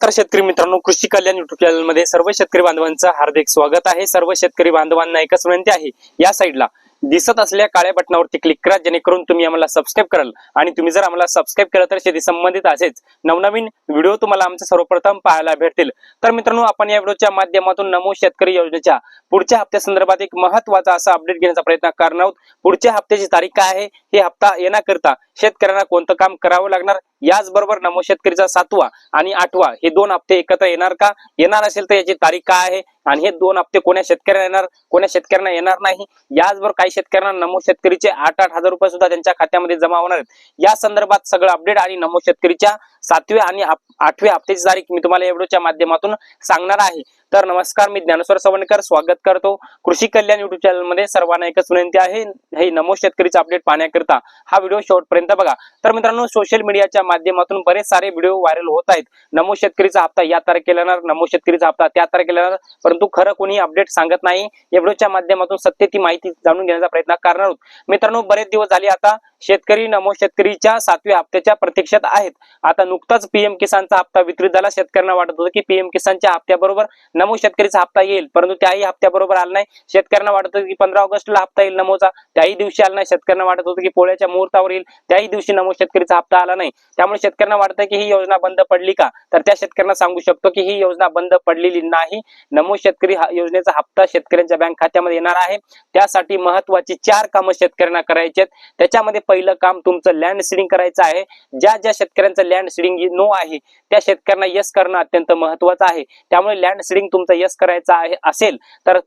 नमस्कार शेतकरी मित्रांनो कृषी कल्याण युट्यूब चॅनलमध्ये सर्व शेतकरी बांधवांचं हार्दिक स्वागत आहे. सर्व शेतकरी बांधवांना एकच विनंती आहे या साईडला दिसत असलेल्या काळ्या बटनावरती क्लिक करा जेणेकरून तुम्ही आम्हाला सबस्क्राईब कराल. आणि तुम्ही जर आम्हाला सबस्क्राईब केलं तर शेती संबंधित असेच नवनवीन व्हिडिओ तुम्हाला आमच्या सर्वप्रथम पाहायला भेटतील. तर मित्रांनो आपण या व्हिडिओच्या माध्यमातून नमो शेतकरी योजनेच्या पुढच्या हप्त्या संदर्भात एक महत्त्वाचा असा अपडेट घेण्याचा प्रयत्न करणार आहोत. पुढच्या हप्त्याची तारीख काय आहे? हे हप्ता येण्याकरता शेतकऱ्यांना कोणतं काम करावं लागणार? याचबरोबर नमो शेतकरीचा सातवा आणि आठवा हे दोन हप्ते एकत्र येणार का? येणार असेल तर याची तारीख काय आहे? आणि हे दोन हप्ते कोण्या शेतकऱ्यांना येणार? कोण्या शेतकऱ्यांना येणार नाही? याचबरोबर काही शेतकऱ्यांना नमो शेतकरीचे आठ आठ हजार रुपये सुद्धा त्यांच्या खात्यामध्ये जमा होणार आहेत. या संदर्भात सगळं अपडेट आणि नमो शेतकरीच्या सातव्या आणि आठव्या हप्त्याची तारीख मी तुम्हाला एवढ्याच्या माध्यमातून सांगणार आहे. तर नमस्कार मी ज्ञानेश्वर सवणकर. स्वागत करतो कृषी कल्याण युट्यूब चॅनलमध्ये. सर्वांना एकच विनंती आहे हे नमो शेतकरीचा अपडेट पाहण्याकरिता हा व्हिडिओ शेवटपर्यंत बघा. तर मित्रांनो सोशल मीडियाच्या माध्यमातून बरेच सारे व्हिडिओ व्हायरल होत आहेत. नमो शेतकरीचा हप्ता या तारखेला येणार नमो शेतकरीचा हप्ता त्या तारखेला येणार. परंतु खरं कोणी अपडेट सांगत नाही या व्हिडिओच्या माध्यमातून सत्य ती माहिती जाणून घेण्याचा प्रयत्न करणार आहोत. मित्रांनो बरेच दिवस झाले आता शेतकरी नमो शेतकरीच्या सातव्या हप्त्याच्या प्रतीक्षेत आहेत. आता नुकताच पीएम किसानचा हप्ता वितरित झाला. शेतकऱ्यांना वाटत होतं की पीएम किसानच्या हप्त्याबरोबर नमो शेतकरीचा हप्ता येईल परंतु त्याही हप्त्याबरोबर आला नाही. शेतकऱ्यांना वाटत होतं की पंधरा ऑगस्टला हप्ता येईल नमोचा. त्याही दिवशी आला नाही. शेतकऱ्यांना वाटत होतं की पोळ्याच्या मुहूर्तावर येईल. त्याही दिवशी नमो शेतकरीचा हप्ता आला नाही. त्यामुळे शेतकऱ्यांना वाटतं की ही योजना बंद पडली का? तर त्या शेतकऱ्यांना सांगू शकतो की ही योजना बंद पडलेली नाही. नमो शेतकरी योजनेचा हप्ता शेतकऱ्यांच्या बँक खात्यामध्ये येणार आहे. त्यासाठी महत्वाची चार कामं शेतकऱ्यांना करायची आहेत. त्याच्यामध्ये पहिलं काम तुमचं लँड सीडिंग करायचं आहे. ज्या ज्या शेतकऱ्यांचं लँड सीडिंग नो आहे त्या शेतकऱ्यांना यस करणं अत्यंत महत्वाचं आहे. त्यामुळे लँड सीडिंग तुमचं यस करायचं आहे असेल तर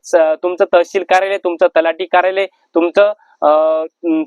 तुमचं तहसील कार्यालय तुमचं तलाठी कार्यालय तुमचं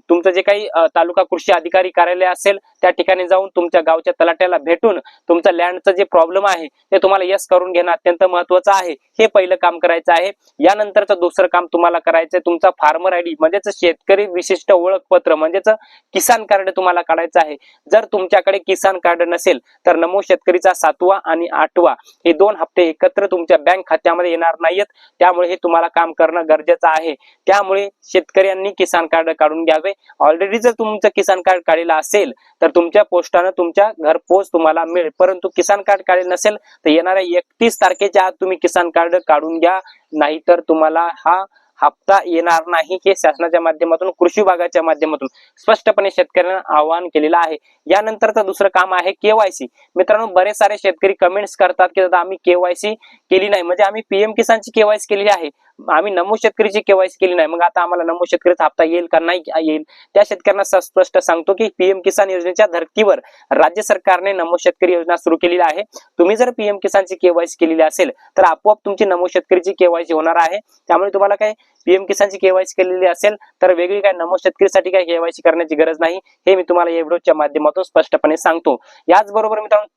तुमचं जे काही तालुका कृषी अधिकारी कार्यालय असेल त्या ठिकाणी जाऊन तुमच्या गावच्या तलाट्याला भेटून तुमचा लँडचा जे प्रॉब्लेम आहे ते तुम्हाला यस करून घेणं अत्यंत महत्वाचं आहे. हे पहिलं काम करायचं आहे. यानंतरचं दुसरं काम तुम्हाला करायचं तुमचा फार्मर आयडी म्हणजेच शेतकरी विशिष्ट ओळखपत्र म्हणजेच किसान कार्ड तुम्हाला काढायचं आहे. जर तुमच्याकडे किसान कार्ड नसेल तर नमो शेतकरीचा सातवा आणि आठवा हे दोन हप्ते एकत्र तुमच्या बँक खात्यामध्ये येणार नाहीयेत त्यामुळे हे तुम्हाला काम करणं गरजेचं आहे. त्यामुळे शेतकऱ्यांनी किसान कार्ड काढून घ्यावे. ऑलरेडी जर तुमचं किसान कार्ड काढलेलं असेल तर तुमच्या पोस्टानं तुमच्या घरपोच तुम्हाला मिळेल. परंतु किसान कार्ड काढले नसेल तर येणाऱ्या एकतीस तारखेच्या आत तुम्ही किसान कार्ड काढून घ्या. नाहीतर तुम्हाला हा हप्ता येणार नाही हे शासनाच्या माध्यमातून कृषी विभागाच्या माध्यमातून स्पष्टपणे शेतकऱ्यांना आवाहन केलेलं आहे. यानंतरचं दुसरं काम आहे केवायसी मित्रांनो बरेच सारे शेतकरी कमेंट्स करतात की दादा आम्ही केवायसी केली नाही. म्हणजे आम्ही पीएम किसानची केवायसी केलेली आहे. आम्ही नमो शेतकरीची केवायसी केली नाही. मग आता आम्हाला नमो शेतकरीचा हप्ता येईल का नाही येईल? त्या शेतकऱ्यांना स्पष्ट सांगतो की पीएम किसान योजनेच्या धर्तीवर राज्य सरकारने नमो शेतकरी योजना सुरू केलेली आहे. तुम्ही जर पीएम किसानची केवायसी केलेली असेल तर आपोआप तुमची नमो शेतकरीची केवायसी होणार आहे. त्यामुळे तुम्हाला काय पीएम किसानची केवायसी केलेली असेल तर वेगळी काय नमो शेतकरीसाठी काय केवायसी करण्याची गरज नाही हे मी तुम्हाला या व्हिडिओच्या माध्यमातून स्पष्टपणे सांगतो. याचबरोबर मित्रांनो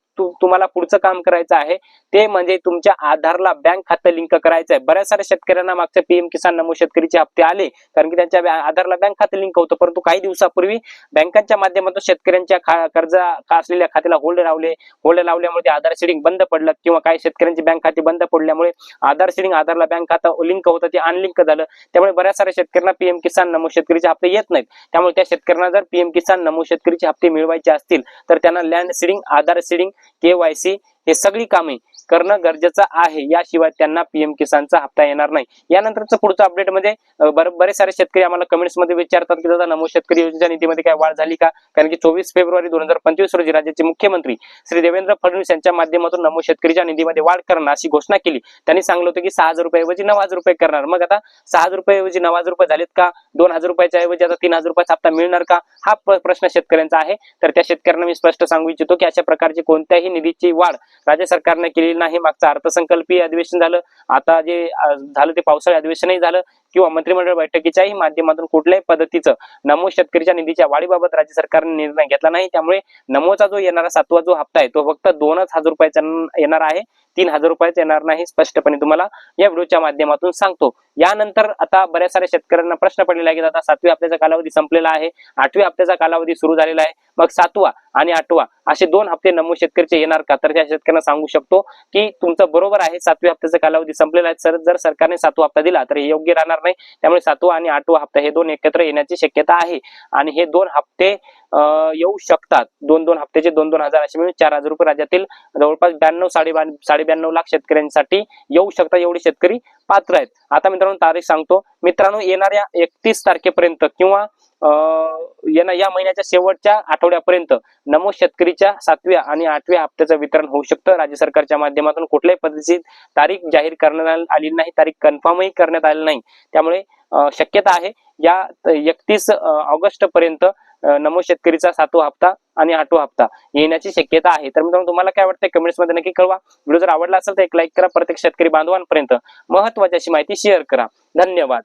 तुम्हाला पुढचं काम करायचं आहे ते म्हणजे तुमच्या आधारला बँक खातं लिंक करायचं आहे बऱ्याच साऱ्या शेतकऱ्यांना मागच्या पीएम किसान नमो शेतकरीचे हप्ते आले कारण की त्यांच्या आधारला बँक खातं लिंक होतं परंतु काही दिवसापूर्वी बँकांच्या माध्यमातून शेतकऱ्यांच्या कर्ज का असलेल्या खात्याला होल्ड लावले होल्ड लावल्यामुळे ते आधार शेडिंग बंद पडलं किंवा काही शेतकऱ्यांची बँक खाती बंद पडल्यामुळे आधार सीडिंग आधारला बँक खातं लिंक होतं ते अनलिंक झालं. त्यामुळे बऱ्याच साऱ्या शेतकऱ्यांना पीएम किसान नमो शेतकरीचे हप्ते येत नाहीत. त्यामुळे त्या शेतकऱ्यांना जर पीएम किसान नमो शेतकरीचे हप्ते मिळवायचे असतील तर त्यांना land seeding Aadhaar seeding KYC हे सगळी कामे करणं गरजेचं आहे. याशिवाय त्यांना पीएम किसानचा हप्ता येणार नाही. यानंतरचं पुढचं अपडेटमध्ये बरेच सारे शेतकरी आम्हाला कमेंट्समध्ये विचारतात की दादा नमो शेतकरी योजनेच्या निधीमध्ये काय वाढ झाली का? कारण की चोवीस फेब्रुवारी दोन हजार पंचवीस रोजी राज्याचे मुख्यमंत्री श्री देवेंद्र फडणवीस यांच्या माध्यमातून नमो शेतकरीच्या निधीमध्ये वाढ करणार अशी घोषणा केली. त्यांनी सांगलं होतं की सहा हजार रुपयाऐवजी नऊ हजार रुपये करणार. मग आता सहा हजार रुपयाऐवजी नऊ हजार रुपये झालेत का? दोन हजार रुपयाच्या ऐवजी आता तीन हजार रुपयाचा हप्ता मिळणार का? हा प्रश्न शेतकऱ्यांचा आहे. तर त्या शेतकऱ्यांना मी स्पष्ट सांगू इच्छितो की अशा प्रकारची कोणत्याही निधीची वाढ राज्य सरकारने केलेली नाही मागचं अर्थसंकल्पीय अधिवेशन झालं. आता जे झालं ते पावसाळी अधिवेशनही झालं. किंवा मंत्रिमंडळ बैठकीच्याही माध्यमातून कुठल्याही पद्धतीचं नमो शेतकरीच्या निधीच्या वाढीबाबत राज्य सरकारने निर्णय घेतला नाही. त्यामुळे नमोचा जो येणारा सातवा जो हप्ता आहे तो फक्त दोनच हजार रुपयाचा येणार आहे तीन हजार रुपयाचा येणार नाही स्पष्टपणे तुम्हाला या व्हिडिओच्या माध्यमातून सांगतो. यानंतर आता बऱ्याच साऱ्या शेतकऱ्यांना प्रश्न पडलेला आहे की आता सातव्या हप्त्याचा कालावधी संपलेला आहे आठव्या हप्त्याचा कालावधी सुरू झालेला आहे मग सातवा आणि आठवा असे दोन हप्ते नमो शेतकरीचे येणार का? तर त्या शेतकऱ्यांना सांगू शकतो की तुमचं बरोबर आहे सातव्या हप्त्याचा कालावधी संपलेला आहे. सर जर सरकारने सातवा हप्ता दिला तर हे योग्य राहणार नाही. त्यामुळे सातवा आणि आठवा हप्ता हे दोन एकत्र येण्याची शक्यता आहे. आणि हे दोन हप्ते येऊ शकतात. दोन दोन हप्त्याचे दोन दोन हजार असे मिळून चार हजार रुपये राज्यातील जवळपास ब्याण्णव साडे साडे ब्याण्णव लाख शेतकऱ्यांसाठी येऊ शकतात एवढे शेतकरी पात्र आहेत. आता मित्रांनो तारीख सांगतो. मित्रांनो येणाऱ्या एकतीस तारखेपर्यंत किंवा अं, या महिन्याच्या शेवटच्या आठवड्यापर्यंत नमो शेतकरीच्या सातव्या आणि आठव्या हप्त्याचं वितरण होऊ शकतं. राज्य सरकारच्या माध्यमातून कुठल्याही पद्धतीची तारीख जाहीर करण्यात आली नाही. तारीख कन्फर्मही करण्यात आली नाही. त्यामुळे शक्यता आहे या एकतीस ऑगस्ट पर्यंत नमो शेतकरीचा सातवा हप्ता आणि आठवा हप्ता येण्याची शक्यता आहे. तर मित्रांनो तुम्हाला काय वाटतं कमेंट्समध्ये नक्की कळवा. व्हिडिओ जर आवडला असेल तर एक लाईक करा. प्रत्येक शेतकरी बांधवांपर्यंत महत्वाची अशी माहिती शेअर करा. धन्यवाद.